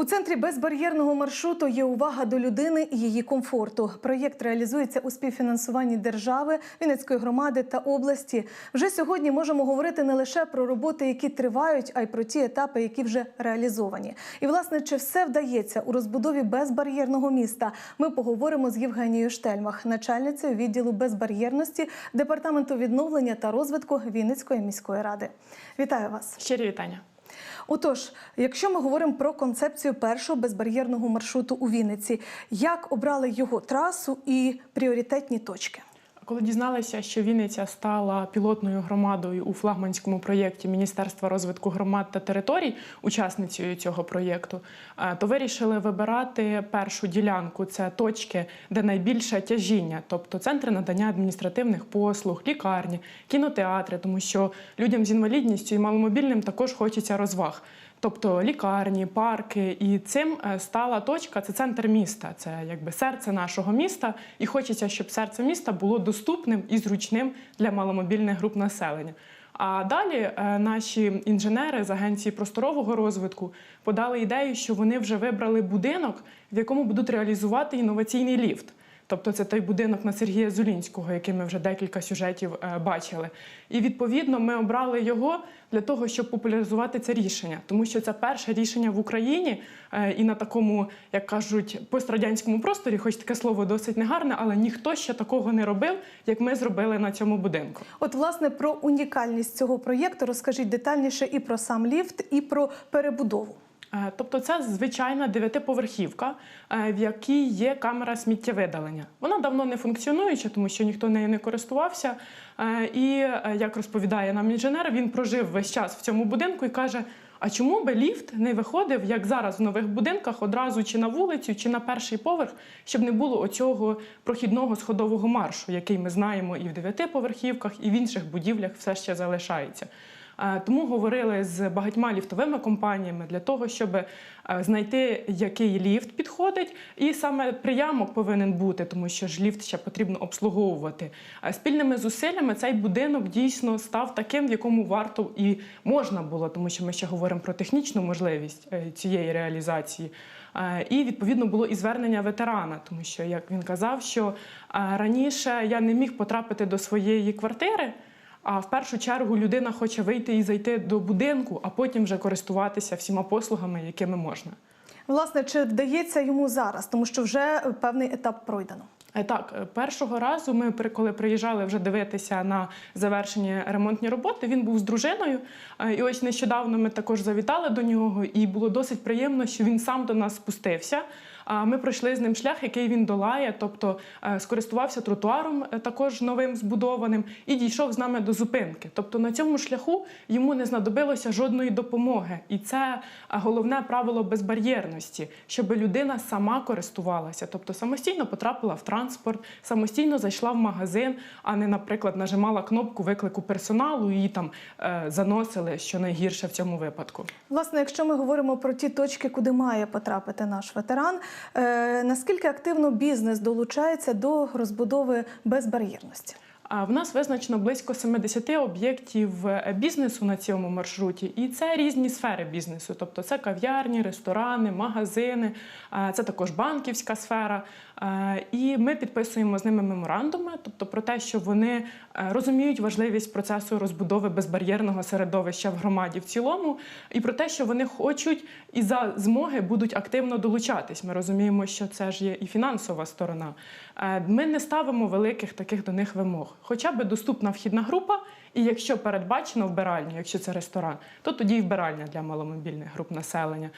У центрі безбар'єрного маршруту є увага до людини і її комфорту. Проєкт реалізується у співфінансуванні держави, Вінницької громади та області. Вже сьогодні можемо говорити не лише про роботи, які тривають, а й про ті етапи, які вже реалізовані. І власне, чи все вдається у розбудові безбар'єрного міста? Ми поговоримо з Євгенією Штельмах, начальницею відділу безбар'єрності департаменту відновлення та розвитку Вінницької міської ради. Вітаю вас. Щирі вітання. Отож, якщо ми говоримо про концепцію першого безбар'єрного маршруту у Вінниці, як обрали його трасу і пріоритетні точки? Коли дізналися, що Вінниця стала пілотною громадою у флагманському проєкті Міністерства розвитку громад та територій, учасницею цього проєкту, е, то вирішили вибирати першу ділянку. Це точки, де найбільше тяжіння, тобто центри надання адміністративних послуг, лікарні, кінотеатри, тому що людям з інвалідністю і маломобільним також хочеться розваг. Тобто лікарні, парки, і цим е, стала точка. Це центр міста, це якби серце нашого міста. І хочеться, щоб серце міста було доступним і зручним для маломобільних груп населення. А далі е, наші інженери з агенції просторового розвитку подали ідею, що вони вже вибрали будинок, в якому будуть реалізувати інноваційний ліфт. Тобто це той будинок на Сергія Зулінського, який ми вже декілька сюжетів е, бачили. І відповідно ми обрали його для того, щоб популяризувати це рішення, тому що це перше рішення в Україні е, і на такому, як кажуть, пострадянському просторі, хоч таке слово досить негарне, але ніхто ще такого не робив, як ми зробили на цьому будинку. От, власне, про унікальність цього проєкту розкажіть детальніше і про сам ліфт, і про перебудову. Е, Тобто це звичайна дев'ятиповерхівка, е, в якій є камера сміттєвидалення. Вона давно не функціонуюча, тому що ніхто нею не користувався. Е, І як розповідає нам інженер, він прожив весь час в цьому будинку і каже: а чому би ліфт не виходив, як зараз в нових будинках, одразу чи на вулицю, чи на перший поверх, щоб не було оцього прохідного сходового маршу, який ми знаємо і в дев'ятиповерхівках, і в інших будівлях все ще залишається. Е, Тому говорили з багатьма ліфтовими компаніями для того, щоб е, знайти, який ліфт підходить, і саме приямок повинен бути, тому що ж ліфт ще потрібно обслуговувати. Е, Спільними зусиллями цей будинок дійсно став таким, в якому варто і можна було, тому що ми ще говоримо про технічну можливість цієї реалізації. І відповідно було і звернення ветерана, тому що як він казав, що раніше я не міг потрапити до своєї квартири. А в першу чергу людина хоче вийти і зайти до будинку, а потім вже користуватися всіма послугами, якими можна. Власне, чи вдається йому зараз, тому що вже певний етап пройдено. Е, Так, е, першого разу ми коли приїжджали вже дивитися на завершені ремонтні роботи, він був з дружиною. Е, І ось нещодавно ми також завітали до нього, і було досить приємно, що він сам до нас спустився. Ми пройшли з ним шлях, який він долає, тобто е, скористувався тротуаром, е, також новим збудованим, і дійшов з нами до зупинки. Тобто на цьому шляху йому не знадобилося жодної допомоги. І це е, головне правило безбар'єрності, щоб людина сама користувалася, тобто самостійно потрапила в транспорт, самостійно зайшла в магазин, а не, наприклад, нажимала кнопку виклику персоналу і там заносили, що найгірше в цьому випадку. Власне, якщо ми говоримо про ті точки, куди має потрапити наш ветеран, наскільки активно бізнес долучається до розбудови безбар'єрності? В нас визначено близько 70 об'єктів е, бізнесу на цьому маршруті, і це різні сфери бізнесу. Тобто це кав'ярні, ресторани, магазини, е, це також банківська сфера. Е, І ми підписуємо з ними меморандуми, тобто про те, що вони розуміють важливість процесу розбудови безбар'єрного середовища в громаді в цілому, і про те, що вони хочуть і за змоги будуть активно долучатись. Ми розуміємо, що це ж є і фінансова сторона. Ми не ставимо великих таких до них вимог. Хоча б доступна вхідна група, і якщо передбачено вбиральня, якщо це ресторан, то тоді і вбиральня для маломобільних груп населення.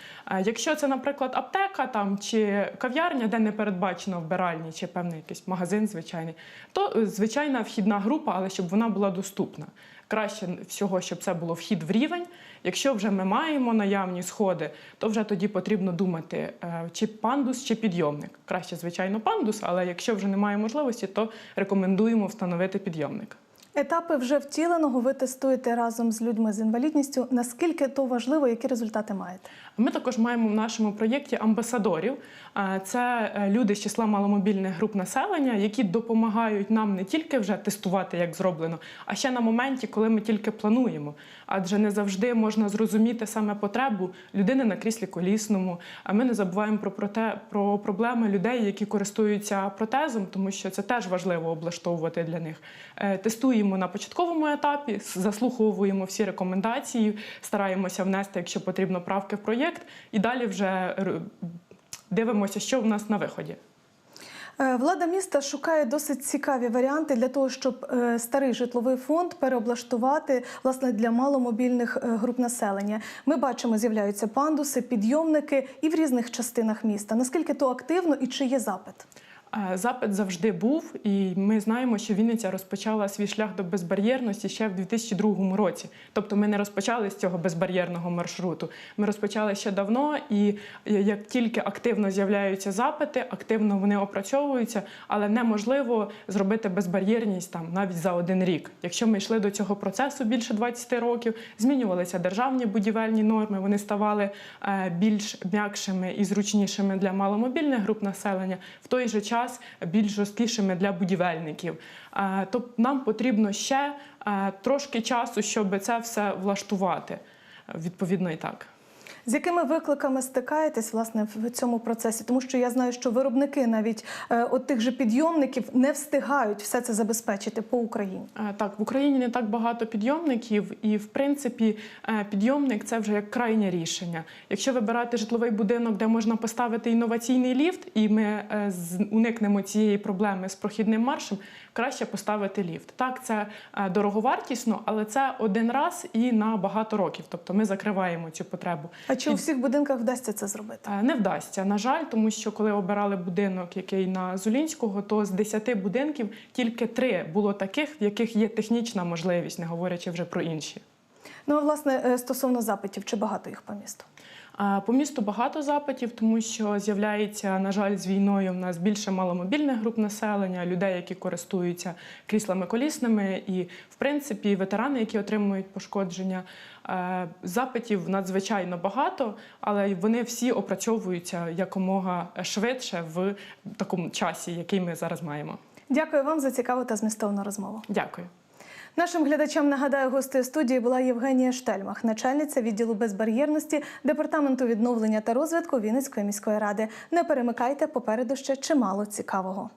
Якщо це, наприклад, аптека там чи кав'ярня, де не передбачено вбиральні, чи певний якийсь магазин звичайний, то е, звичайна вхідна група, але щоб вона була доступна. Краще всього, щоб це було вхід в рівень. Якщо вже ми маємо наявні сходи, то вже тоді потрібно думати, е, чи пандус, чи підйомник. Краще, звичайно, пандус, але якщо вже немає можливості, то рекомендуємо встановити підйомник. Етапи вже втіленого ви тестуєте разом з людьми з інвалідністю. Наскільки то важливо, які результати маєте? Ми також маємо в нашому проєкті амбасадорів. Це е, люди з числа маломобільних груп населення, які допомагають нам не тільки вже тестувати, як зроблено, а ще на моменті, коли ми тільки плануємо. Адже не завжди можна зрозуміти саме потребу людини на кріслі колісному. А ми не забуваємо про, проте, про проблеми людей, які користуються протезом, тому що це теж важливо облаштовувати для них. Е, Тестуємо на початковому етапі, заслуховуємо всі рекомендації, стараємося внести, якщо потрібно, правки в проєкт, і далі вже дивимося, що в нас на виході. Е, Влада міста шукає досить цікаві варіанти для того, щоб е, старий житловий фонд переоблаштувати власне для маломобільних е, груп населення. Ми бачимо, з'являються пандуси, підйомники і в різних частинах міста. Наскільки то активно і чи є запит? Запит завжди був, і ми знаємо, що Вінниця розпочала свій шлях до безбар'єрності ще в 2002 році. Тобто ми не розпочали з цього безбар'єрного маршруту. Ми розпочали ще давно, і е, як тільки активно з'являються запити, активно вони опрацьовуються, але неможливо зробити безбар'єрність там навіть за один рік. Якщо ми йшли до цього процесу більше 20 років, змінювалися державні будівельні норми, вони ставали е, більш м'якшими і зручнішими для маломобільних груп населення, в той же час більш жорсткішими для будівельників. Тобто нам потрібно ще трошки часу, щоб це все влаштувати. Відповідно, і так. З якими викликами стикаєтесь власне в цьому процесі? Тому що я знаю, що виробники навіть е, от тих же підйомників не встигають все це забезпечити по Україні. Е, Так, в Україні не так багато підйомників, і в принципі е, підйомник це вже як крайнє рішення. Якщо вибирати житловий будинок, де можна поставити інноваційний ліфт, і ми з- уникнемо цієї проблеми з прохідним маршем, краще поставити ліфт. Так, це дороговартісно, але це один раз і на багато років. Тобто ми закриваємо цю потребу. А чи у всіх будинках вдасться це зробити? Е, Не вдасться, на жаль, тому що коли обирали будинок, який на Зулінського, то з 10 будинків тільки три було таких, в яких є технічна можливість, не говорячи вже про інші. Ну а власне е, стосовно запитів, чи багато їх по місту? По місту багато запитів, тому що з'являється, на жаль, з війною в нас більше маломобільних груп населення, людей, які користуються кріслами колісними, і в принципі ветерани, які отримують пошкодження. Е, Запитів надзвичайно багато, але вони всі опрацьовуються якомога швидше в такому часі, який ми зараз маємо. Дякую вам за цікаву та змістовну розмову. Дякую. Нашим глядачам нагадаю, гостею студії була Євгенія Штельмах, начальниця відділу безбар'єрності департаменту відновлення та розвитку Вінницької міської ради. Не перемикайте попереду ще чимало цікавого.